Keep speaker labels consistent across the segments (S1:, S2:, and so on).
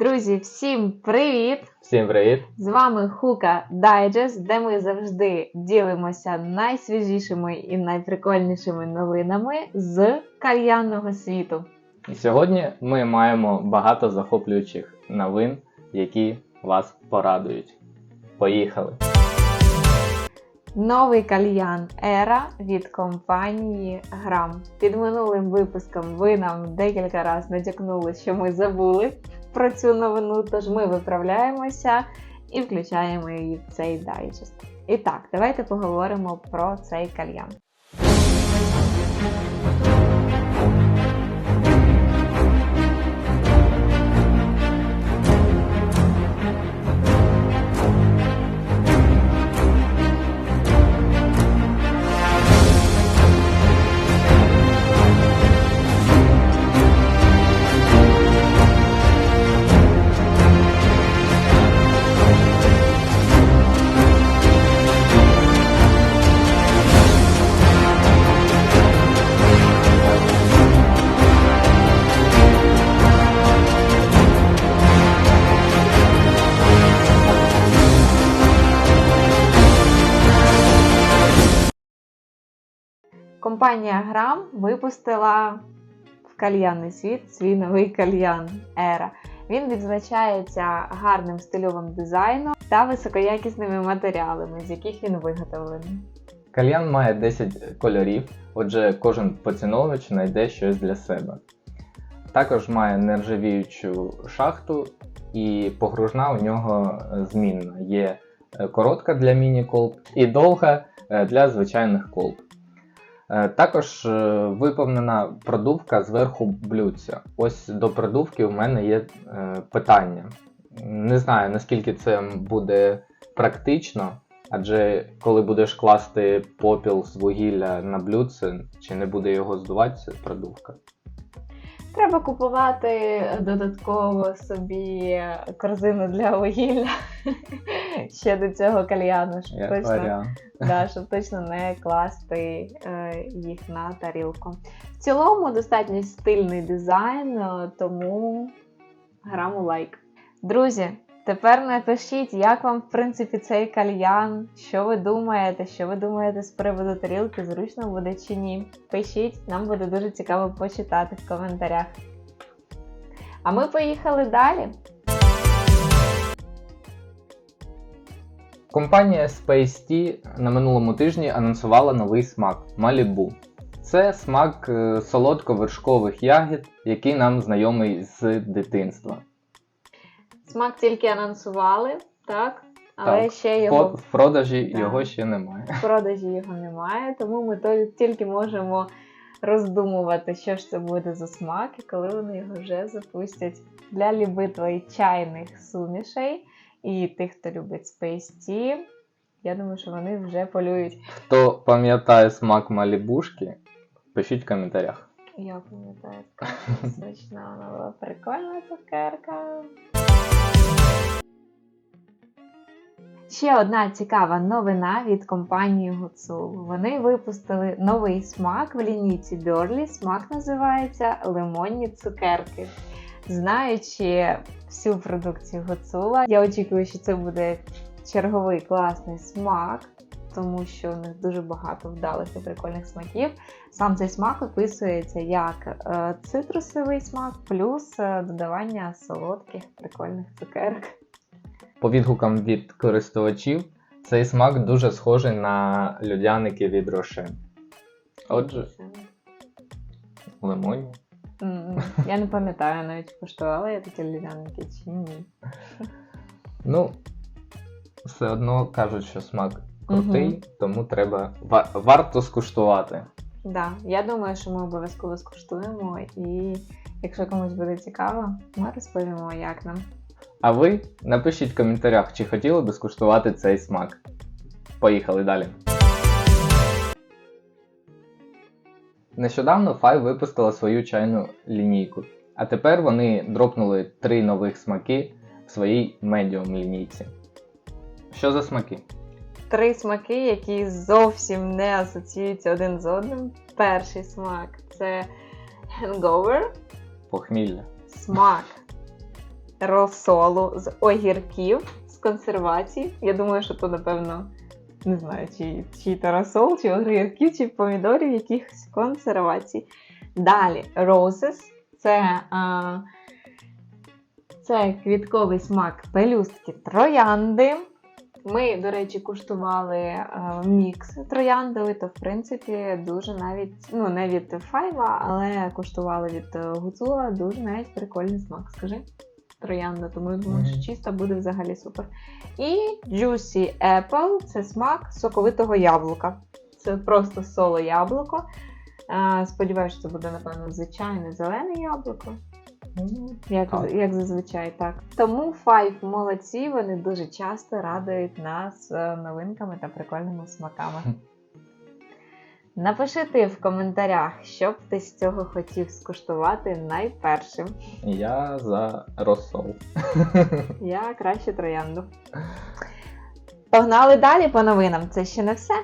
S1: Друзі, всім привіт!
S2: Всім привіт!
S1: З вами Хука Дайджест, де ми завжди ділимося найсвіжішими і найприкольнішими новинами з кальянного світу.
S2: І сьогодні ми маємо багато захоплюючих новин, які вас порадують. Поїхали!
S1: Новий кальян Ера від компанії Грам. Під минулим випуском ви нам декілька разів натякнули, що ми забули про цю новину, тож ми виправляємося і включаємо її в цей дайджест. І так, давайте поговоримо про цей кальян. Компанія Грам випустила в кальянний світ свій новий кальян Ера. Він відзначається гарним стильовим дизайном та високоякісними матеріалами, з яких він виготовлений.
S2: Кальян має 10 кольорів, отже, кожен поціновувач знайде щось для себе. Також має нержавіючу шахту і погружна у нього змінна. Є е, коротка для міні-колб і довга е, для звичайних колб. Е, Також е, виповнена продувка зверху блюдця. Ось до продувки у мене є е, питання. Не знаю, наскільки це буде практично, адже коли будеш класти попіл з вугілля на блюдце, чи не буде його здуватися продувка.
S1: Треба купувати додатково собі корзину для вугілля ще до цього кальяну, щоб точно да, щоб точно не класти е, їх на тарілку. В цілому достатньо стильний дизайн, е, тому граму лайк. Друзі, тепер напишіть, як вам, в принципі, цей кальян, що ви думаєте, що ви думаєте з приводу тарілки, зручно буде чи ні. Пишіть, нам буде дуже цікаво почитати в коментарях. А ми поїхали далі.
S2: Компанія Space на минулому тижні анонсувала новий смак Malibu. Це смак е, солодко-вершкових ягід, який нам знайомий з дитинства.
S1: Смак тільки анонсували, так? Але
S2: Так,
S1: ще його
S2: В продажі
S1: Так.
S2: його ще немає.
S1: в продажі його немає, тому ми тільки можемо роздумувати, що ж це буде за смак, і коли вони його вже запустять. Для любителей чайних сумішей і тих, хто любить Space Tea, я думаю, що вони вже полюють.
S2: Хто пам'ятає смак малібушки, пишіть в коментарях.
S1: Я пам'ятаю, така смачна вона була прикольна цукерка. Ще одна цікава новина від компанії Гуцул. Вони випустили новий смак в лінійці Бьорлі. Смак називається лимонні цукерки. Знаючи всю продукцію Гуцула, я очікую, що це буде черговий класний смак, тому що у них дуже багато вдалих і прикольних смаків. Сам цей смак описується як е, цитрусовий смак плюс е, додавання солодких прикольних цукерок.
S2: По відгукам від користувачів, цей смак дуже схожий на льодяники від Роше. Отже, лимонні.
S1: Я не пам'ятаю навіть коштувала я такі львяники чи ні.
S2: Ну, все одно кажуть, що смак крутий,
S1: Мгм.
S2: тому треба ва- варто скуштувати.
S1: Да, я думаю, що ми обов'язково скуштуємо, і якщо комусь буде цікаво, ми розповімо, як нам.
S2: А ви напишіть в коментарях, чи хотіли би скуштувати цей смак. Поїхали далі. Нещодавно Five випустила свою чайну лінійку, а тепер вони дропнули три нових смаки в своїй медіум лінійці. Що за смаки?
S1: Три смаки, які зовсім не асоціюються один з одним. Перший смак це hangover,
S2: Похмілля.
S1: смак розсолу з огірків з консервації. Я думаю, що то, напевно, не знаю, чи, чи то розсол, чи огірків, чи помідорів якихось консервацій. Далі Roses це, а, це квітковий смак пелюстки троянди. Ми, до речі, куштували е, мікс трояндовий, то в принципі дуже навіть, ну не від Файва, але куштували від Гуцула, дуже навіть прикольний смак. Скажи троянда, тому я думаю, що чиста буде взагалі супер. І Juicy Apple це смак соковитого яблука. Це просто соло яблуко. Сподіваюся, що це буде, напевно, звичайне зелене яблуко. Як,
S2: Так.
S1: як зазвичай, так. Тому Five молодці, вони дуже часто радують нас е, новинками та прикольними смаками. Напиши ти в коментарях, що б ти з цього хотів скуштувати найпершим.
S2: Я за розсол.
S1: Я краще троянду. Погнали далі по новинам. Це ще не все.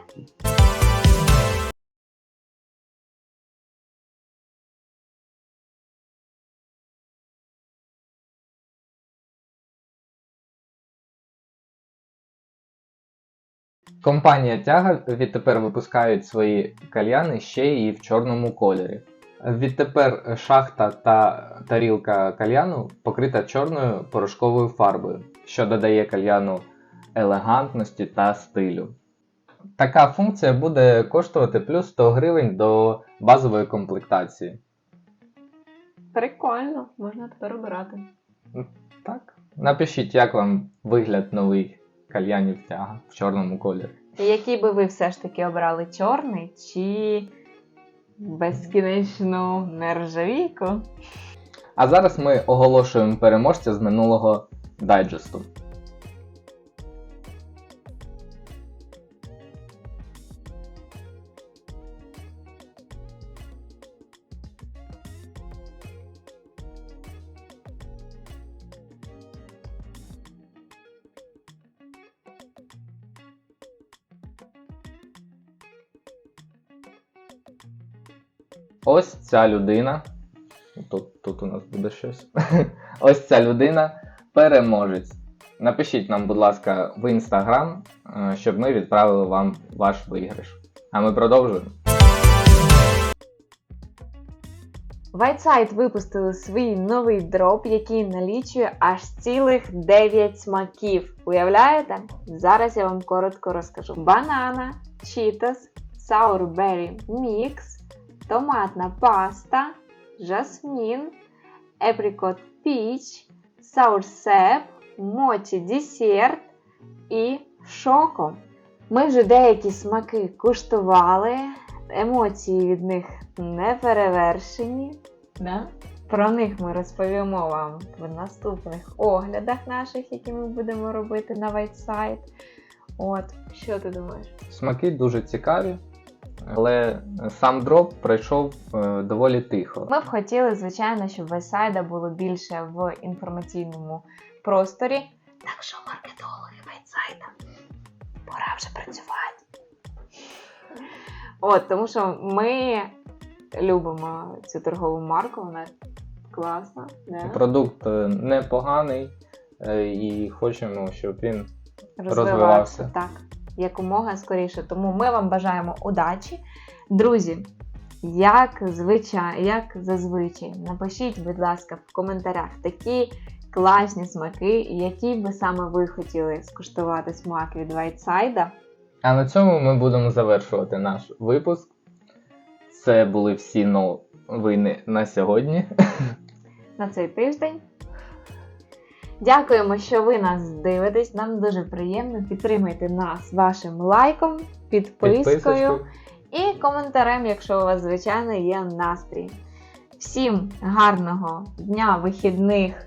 S2: Компанія Тяга відтепер випускають свої кальяни ще і в чорному кольорі. Відтепер шахта та тарілка кальяну покрита чорною порошковою фарбою, що додає кальяну елегантності та стилю. Така функція буде коштувати плюс 100 гривень до базової комплектації.
S1: Прикольно, можна тепер обирати.
S2: Так. Напишіть, як вам вигляд нових кальянів тяга в чорному кольорі.
S1: Який би ви все ж таки обрали чорний чи безкінечну нержавійку?
S2: А зараз ми оголошуємо переможця з минулого дайджесту. Ось ця людина. Тут, тут у нас буде щось. Ось ця людина переможець. Напишіть нам, будь ласка, в інстаграм, е, щоб ми відправили вам ваш виграш. А ми продовжуємо.
S1: Whiteside випустили свій новий дроп, який налічує аж цілих 9 смаків. Уявляєте? Зараз я вам коротко розкажу: банана, чітос, саурбері мікс, томатна паста, жасмін, еприкот піч, саурсеп, моті десерт і шоко. Ми вже деякі смаки куштували, емоції від них не перевершені. Да? Про них ми розповімо вам в наступних оглядах наших, які ми будемо робити на Whiteside. От, що ти думаєш?
S2: Смаки дуже цікаві, але сам дроп пройшов е, доволі тихо.
S1: Ми б хотіли, звичайно, щоб Whiteside було більше в інформаційному просторі. Так що маркетологи Whiteside, пора вже працювати. От, тому що ми любимо цю торгову марку, вона класна. Да?
S2: Продукт е, непоганий е, і хочемо, щоб він
S1: розвивався.
S2: розвивався.
S1: Так, якомога скоріше. Тому ми вам бажаємо удачі. Друзі, як звичай, як зазвичай, напишіть, будь ласка, в коментарях такі класні смаки, які би саме ви хотіли скуштувати смак від Whiteside.
S2: А на цьому ми будемо завершувати наш випуск. Це були всі новини на сьогодні.
S1: на цей тиждень. Дякуємо, що ви нас дивитесь. Нам дуже приємно. Підтримайте нас вашим лайком, підпискою і коментарем, якщо у вас, звичайно, є настрій. Всім гарного дня, вихідних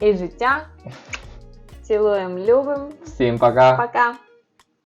S1: і життя. Цілуємо, любим.
S2: Всім пока!
S1: Пока!